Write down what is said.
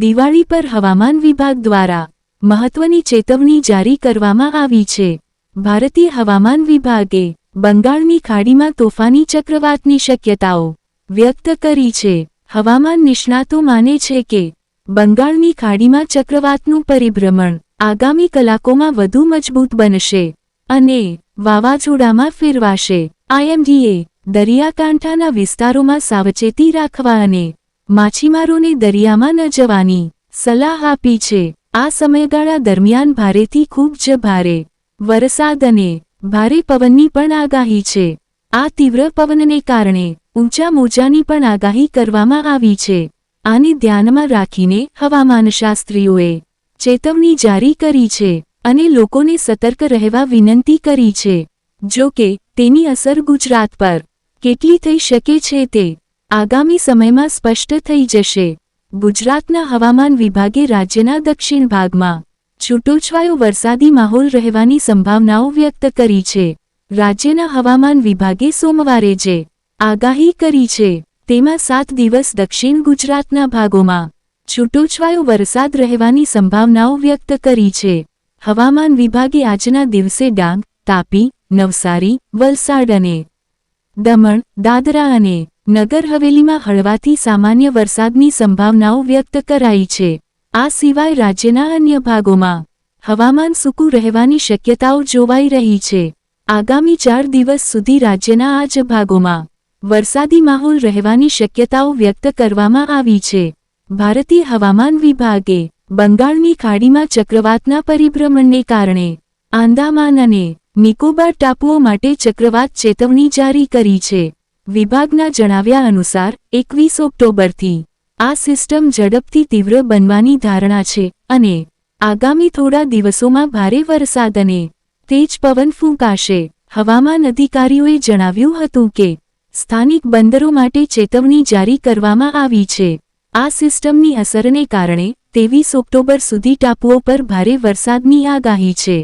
દિવાળી પર હવામાન વિભાગ દ્વારા મહત્વની ચેતવણી જારી કરવામાં આવી છે. ભારતીય હવામાન વિભાગે બંગાળની ખાડીમાં તોફાની ચક્રવાતની શક્યતાઓ વ્યક્ત કરી છે. હવામાન નિષ્ણાતો માને છે કે બંગાળની ખાડીમાં ચક્રવાતનું પરિભ્રમણ આગામી કલાકોમાં વધુ મજબૂત બનશે અને વાવાઝોડામાં ફેરવાશે. આઈએમડીએ દરિયાકાંઠાના વિસ્તારોમાં સાવચેતી રાખવા અને માછીમારોને દરિયામાં ન જવાની સલાહ આપી છે. આ સમયગાળા દરમિયાન ભારેથી ખૂબ જ ભારે વરસાદ અને ભારે પવનની પણ આગાહી છે. આ તીવ્ર પવનને કારણે ઊંચા મોજાની પણ આગાહી કરવામાં આવી છે. આને ધ્યાનમાં રાખીને હવામાનશાસ્ત્રીઓએ ચેતવણી જારી કરી છે અને લોકોને સતર્ક રહેવા વિનંતી કરી છે. જો કે તેની અસર ગુજરાત પર કેટલી થઈ શકે છે તે આગામી સમયમાં સ્પષ્ટ થઈ જશે. ગુજરાતના હવામાન વિભાગે રાજ્યના દક્ષિણ ભાગમાં છૂટોછવાયો વરસાદી માહોલ રહેવાની સંભાવનાઓ વ્યક્ત કરી છે. રાજ્યના હવામાન વિભાગે સોમવારે જે આગાહી કરી છે, તેમાં સાત દિવસ દક્ષિણ ગુજરાતના ભાગોમાં છૂટોછવાયો વરસાદ રહેવાની સંભાવનાઓ વ્યક્ત કરી છે. હવામાન વિભાગે આજના દિવસે ડાંગ, તાપી, નવસારી, વલસાડ અને દમણ, દાદરા અને નગર હવેલીમાં હળવાથી સામાન્ય વરસાદની સંભાવનાઓ વ્યક્ત કરાઈ છે. આ સિવાય રાજ્યના અન્ય ભાગોમાં હવામાન સૂકું રહેવાની શક્યતાઓ જોવાઈ રહી છે. આગામી ચાર દિવસ સુધી રાજ્યના આ જ ભાગોમાં વરસાદી માહોલ રહેવાની શક્યતાઓ વ્યક્ત કરવામાં આવી છે. ભારતીય હવામાન વિભાગે બંગાળની ખાડીમાં ચક્રવાતના પરિભ્રમણને કારણે આંદામાન અને નિકોબાર ટાપુઓ માટે ચક્રવાત ચેતવણી જારી કરી છે. વિભાગના જણાવ્યા અનુસાર, એકવીસ ઓક્ટોબરથી આ સિસ્ટમ ઝડપથી તીવ્ર બનવાની ધારણા છે અને આગામી થોડા દિવસોમાં ભારે વરસાદ અને તેજ પવન ફૂંકાશે. હવામાન અધિકારીઓએ જણાવ્યું હતું કે, સ્થાનિક બંદરો માટે ચેતવણી જારી કરવામાં આવી છે. આ સિસ્ટમની અસરને કારણે, ત્રેવીસ ઓક્ટોબર સુધી ટાપુઓ પર ભારે વરસાદની આગાહી છે.